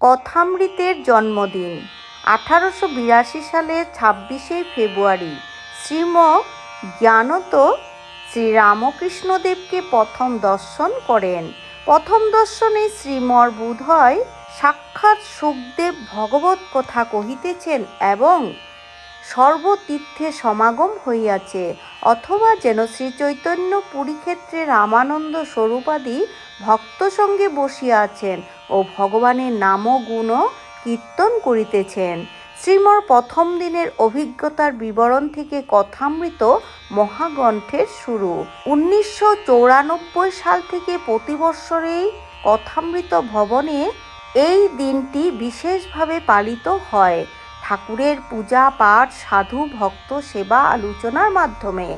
কথামৃতের জন্মদিন, আঠারোশো বিরাশি সালের ছাব্বিশে ফেব্রুয়ারি। শ্রীম জ্ঞানত শ্রীরামকৃষ্ণদেবকে প্রথম দর্শন করেন। প্রথম দর্শনে শ্রীমর বোধহয় সাক্ষাৎ সুখদেব ভগবত কথা কহিতেছেন এবং সর্বতীর্থে সমাগম হইয়াছে। অথবা যেন শ্রী চৈতন্য পুরীক্ষেত্রে রামানন্দ স্বরূপাদি ভক্ত সঙ্গে বসিয়া আছেন ও ভগবানের নাম গুণ কীর্তন করিতেছেন। শ্রীমর প্রথম দিনের অভিজ্ঞতার বিবরণ থেকে কথামৃত মহাগ্রন্থের শুরু। উনিশশো সাল থেকে প্রতি বৎসরেই কথামৃত ভবনে এই দিনটি বিশেষভাবে পালিত হয়। ঠাকুরের পূজা পাঠ, সাধু ভক্ত সেবা আলোচনার মাধ্যমে।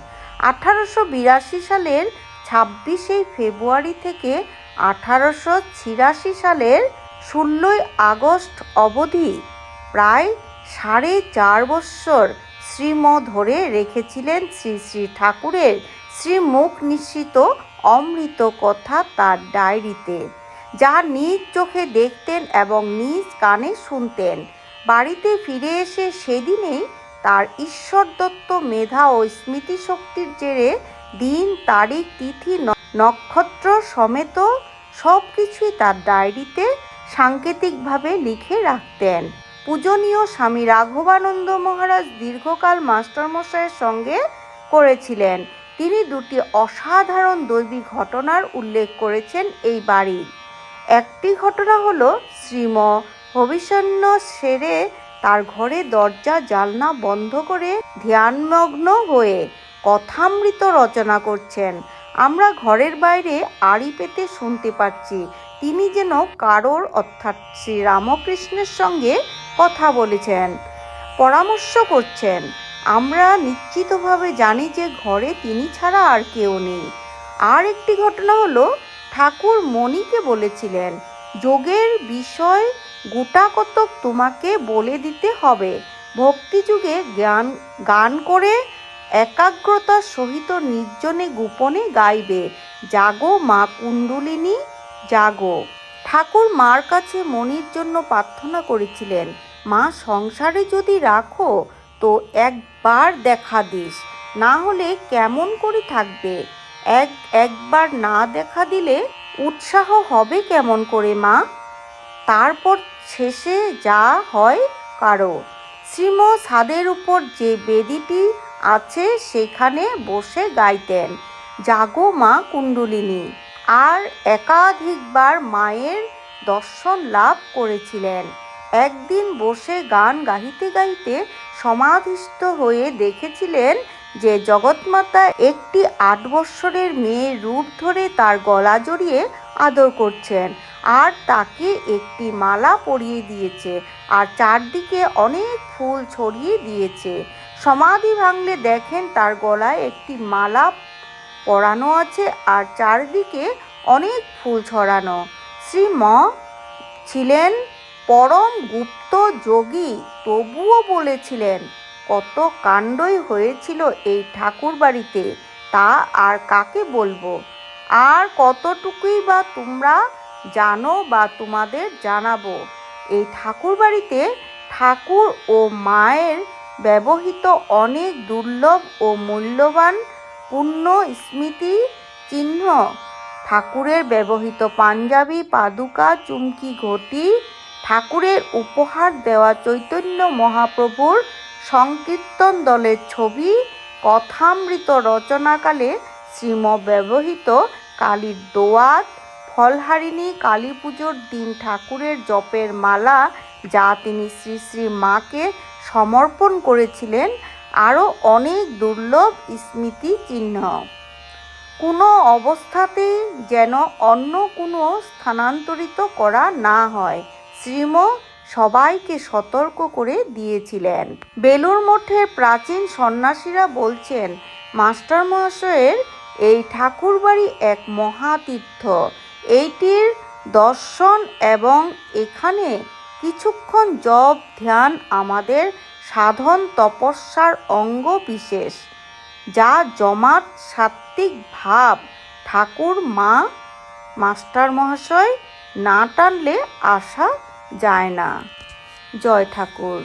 আঠারোশো বিরাশি সালের ছাব্বিশে ফেব্রুয়ারি থেকে আঠারোশো ছিয়াশি সালের ষোলোই আগস্ট অবধি প্রায় সাড়ে চার বৎসর শ্রীম ধরে রেখেছিলেন শ্রী শ্রী ঠাকুরের শ্রীমুখ নিশ্চিত অমৃত কথা তার ডায়েরিতে, যা নিজ চোখে দেখতেন এবং নিজ কানে শুনতেন। বাড়িতে ফিরে এসে সেদিনেই তার ঈশ্বর দত্ত মেধা ও স্মৃতিশক্তির জেরে দিন, তারিখ, তিথি নক্ষত্র সমেত সব কিছুই তার ডায়েরিতে সাংকেতিকভাবে লিখে রাখতেন। পূজনীয় স্বামী রাঘবানন্দ মহারাজ দীর্ঘকাল মাস্টারমশাইয়ের সঙ্গে করেছিলেন। তিনি দুটি অসাধারণ দৈবিক ঘটনার উল্লেখ করেছেন এই বাড়ির একটি ঘটনা হলো, শ্রীম ভবিষ্যন্ন সেরে তার ঘরে দরজা জালনা বন্ধ করে ধ্যানমগ্ন হয়ে কথামৃত রচনা করছেন। আমরা ঘরের বাইরে আড়ি পেতে শুনতে পাচ্ছি। তিনি যেন কারোর, অর্থাৎ শ্রী রামকৃষ্ণের সঙ্গে কথা বলেছেন, পরামর্শ করছেন। আমরা নিশ্চিতভাবে জানি যে ঘরে তিনি ছাড়া আর কেউ নেই। আর একটি ঘটনা হলো, ঠাকুর মণিকে বলেছিলেন, যোগের বিষয় গোটা কতক তোমাকে বলে দিতে হবে। ভক্তিযুগে জ্ঞান, গান করে একাগ্রতার সহিত নির্জনে গোপনে গাইবে। জাগো মা কুণ্ডলিনী, জাগো। ঠাকুর মার কাছে মনির জন্য প্রার্থনা করেছিলেন, মা, সংসারে যদি রাখো তো একবার দেখা দিস, না হলে কেমন করে থাকবে? এক, একবার না দেখা দিলে উৎসাহ হবে কেমন করে, মা? তারপর শেষে যা হয় কারও। শ্রীম ছাদের উপর যে বেদিটি আছে, সেখানে বসে গাইতেন। জাগো মা কুণ্ডলিনী। আর একাধিকবার মায়ের দর্শন লাভ করেছিলেন। একদিন বসে গান গাইতে গাইতে সমাধিস্থ হয়ে দেখেছিলেন যে জগৎমাতা একটি আট বৎসরের মেয়ের রূপ ধরে তার গলা জড়িয়ে আদর করছেন। আর তাকে একটি মালা পরিয়ে দিয়েছে। আর চারদিকে অনেক ফুল ছড়িয়ে দিয়েছে। সমাধি ভাঙলে দেখেন তার গলায় একটি মালা পরানো আছে আর চারদিকে অনেক ফুল ছড়ানো শ্রী ম ছিলেন পরম গুপ্ত যোগী, তবুও বলেছিলেন, কত কাণ্ডই হয়েছিল এই ঠাকুর বাড়িতে তা আর কাকে বলব? আর কতটুকুই বা তোমরা জানো বা তোমাদের জানাব? এই ঠাকুর বাড়িতে ঠাকুর ও মায়ের ব্যবহৃত অনেক দুর্লভ ও মূল্যবান পূর্ণ স্মৃতি চিহ্ন। ঠাকুরের ব্যবহৃত পাঞ্জাবি, পাদুকা, চুমকি, ঘটি, ঠাকুরের উপহার দেওয়া চৈতন্য মহাপ্রভুর সংকীর্তন দলের ছবি, কথামৃত রচনাকালে শ্রীম ব্যবহৃত কালীর দোয়াত, ফলহারিণী কালী পুজোর দিন ঠাকুরের জপের মালা যা তিনি শ্রী শ্রী মাকে সমর্পণ করেছিলেন আরও অনেক দুর্লভ স্মৃতি চিহ্ন কোনো অবস্থাতেই যেন অন্য কোনো স্থানান্তরিত করা না হয়, শ্রীম সবাইকে সতর্ক করে দিয়েছিলেন। বেলুর মঠের প্রাচীন সন্ন্যাসীরা বলছেন মাস্টার মহাশয়ের এই ঠাকুরবাড়ি এক মহাতীর্থ। এইটির দর্শন এবং এখানে কিছুক্ষণ জপ ধ্যান আমাদের সাধন তপস্যার অঙ্গ বিশেষ, যা জমাট সাত্ত্বিক ভাব। ঠাকুর, মা, মাস্টার মহাশয় না টানলে আসা যায় না। জয় ঠাকুর।